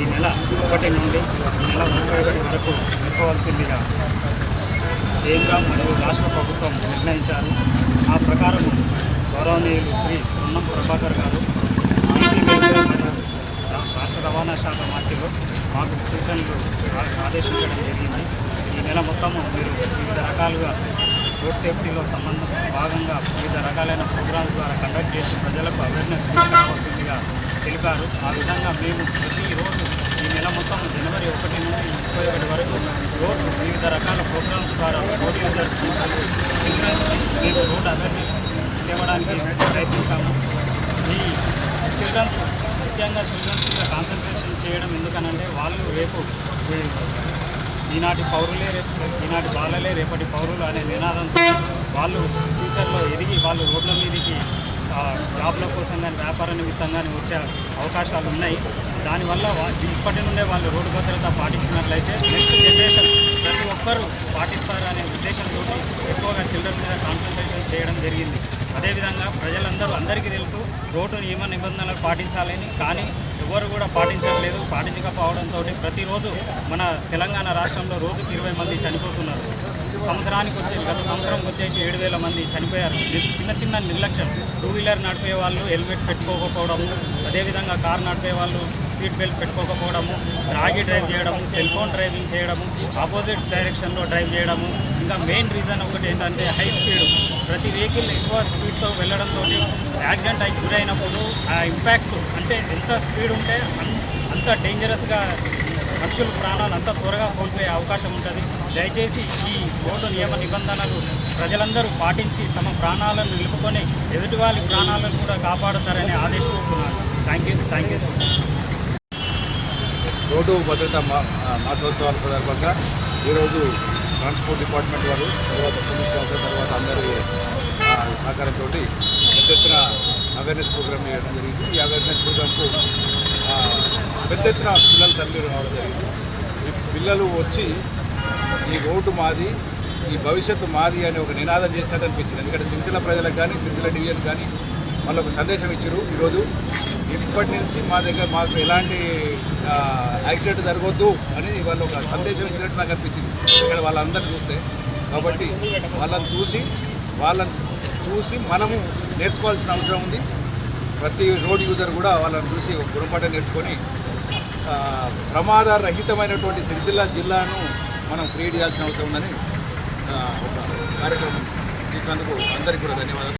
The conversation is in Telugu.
ఈ నెల ఒకటి నుండి ఈ నెల ముప్పై ఒకటి వరకు నింపవలసిందిగా కేంద్ర మరియు రాష్ట్ర ప్రభుత్వం నిర్ణయించారు. ఆ ప్రకారం గౌరవనీయులు శ్రీ పొన్నం ప్రభాకర్ గారు బీసీ వెల్ఫేర్ మరియు రాష్ట్ర రవాణా శాఖ మంత్రులు మాకు సూచనలు ఆదేశించడం జరిగింది. ఈ నెల మొత్తము మీరు వివిధ రకాలుగా రోడ్ సేఫ్టీలో సంబంధం భాగంగా వివిధ రకాలైన ప్రోగ్రామ్స్ ద్వారా కండక్ట్ చేసి ప్రజలకు అవేర్నెస్ తీసుకురావాల్సిందిగా తెలిపారు. ఆ విధంగా మేము ప్రతిరోజు ఈ నెల మొత్తం జనవరి ఒకటి నుండి ముప్పై ఒకటి వరకు రోడ్డు వివిధ రకాల ప్రోగ్రామ్స్ ద్వారా రోడ్ యూజర్స్ చిల్డ్రన్స్ మేము రోడ్ అవేర్నెస్ తేవడానికి ప్రయత్నిస్తాము ఈ చిల్డ్రన్స్ ముఖ్యంగా చిల్డ్రన్స్ మీద కాన్సన్ట్రేషన్ చేయడం ఎందుకనంటే వాళ్ళు రేపు ఈనాటి పౌరులే రేపు ఈనాటి బాలలే రేపటి పౌరులు అనే నినాదంతో వాళ్ళు ఫ్యూచర్లో ఎదిగి వాళ్ళు రోడ్ల మీదకి జాబ్ల కోసం కానీ వ్యాపార నిమిత్తం కానీ వచ్చే అవకాశాలు ఉన్నాయి. దానివల్ల ఇప్పటి నుండే వాళ్ళు రోడ్డు భద్రత పాటించినట్లయితే నెక్స్ట్ జనరేషన్ ప్రతి ఒక్కరూ పాటిస్తారనే ఉద్దేశంతో ఎక్కువగా చిల్డ్రన్ మీద కాన్సన్ట్రేషన్ చేయడం జరిగింది. అదేవిధంగా ప్రజలందరూ అందరికీ తెలుసు రోడ్డు నియమ నిబంధనలు పాటించాలని కానీ ఎవరు కూడా పాటించట్లేదు. పాటించకపోవడంతో ప్రతిరోజు మన తెలంగాణ రాష్ట్రంలో రోజుకు ఇరవై మంది చనిపోతున్నారు. సంవత్సరానికి వచ్చే గత సంవత్సరం వచ్చేసి ఏడు వేల మంది చనిపోయారు. చిన్న చిన్న నిర్లక్ష్యం. టూ వీలర్ నడిపే వాళ్ళు హెల్మెట్ పెట్టుకోకపోవడము అదేవిధంగా కార్ నడిపే వాళ్ళు సీట్ బెల్ట్ పెట్టుకోకపోవడము రాగి డ్రైవ్ చేయడము సెల్ ఫోన్ డ్రైవింగ్ చేయడము ఆపోజిట్ డైరెక్షన్లో డ్రైవ్ చేయడము. ఇంకా మెయిన్ రీజన్ ఒకటి ఏంటంటే హై స్పీడ్. ప్రతి వెహికల్ ఎక్కువ స్పీడ్తో వెళ్ళడంతో యాక్సిడెంట్ అయి గురైనప్పుడు ఆ ఇంపాక్ట్ అంటే ఎంత స్పీడ్ ఉంటే అంత డేంజరస్గా మనుషుల ప్రాణాలు అంత త్వరగా కోల్పోయే అవకాశం ఉంటుంది. దయచేసి ఈ రోడ్డు నియమ నిబంధనలు ప్రజలందరూ పాటించి తమ ప్రాణాలను నిలుపుకొని ఎదుటి వాళ్ళ ప్రాణాలను కూడా కాపాడుతారని ఆదేశిస్తున్నారు. Thank you thank you so much road భద్రత మా- మాసోత్సవాల సందర్భంగా ఈరోజు ట్రాన్స్పోర్ట్ డిపార్ట్మెంట్ వారు తర్వాత పోలీస్ శాఖ తర్వాత అందరి సహకారంతో పెద్ద ఎత్తున అవేర్నెస్ ప్రోగ్రామ్ చేయడం జరిగింది. ఈ అవేర్నెస్ ప్రోగ్రామ్కు పెద్ద ఎత్తున పిల్లలు తల్లి రావడం జరిగింది. ఈ పిల్లలు వచ్చి ఈ రోడ్డు మాది ఈ భవిష్యత్తు మాది అని ఒక నినాదం చేసినట్టు అనిపించింది. ఎందుకంటే సిరిసిల్ల ప్రజలకు కానీ సిరిసిల్ల డివిజన్ కానీ వాళ్ళు ఒక సందేశం ఇచ్చారు ఈరోజు. ఇప్పటి నుంచి మా దగ్గర మాకు ఎలాంటి యాక్సిడెంట్ జరగొద్దు అని వాళ్ళు ఒక సందేశం ఇచ్చినట్టు నాకు అనిపించింది. ఇక్కడ వాళ్ళందరూ చూస్తే కాబట్టి వాళ్ళని చూసి వాళ్ళని చూసి మనము నేర్చుకోవాల్సిన అవసరం ఉంది. ప్రతి రోడ్ యూజర్ కూడా వాళ్ళని చూసి ఒక నేర్చుకొని ప్రమాదరహితమైనటువంటి సిరిసిల్ల జిల్లాను మనం క్రియేట్ చేయాల్సిన అవసరం ఉందని ఒక కార్యక్రమం చేసినందుకు అందరికీ కూడా ధన్యవాదాలు.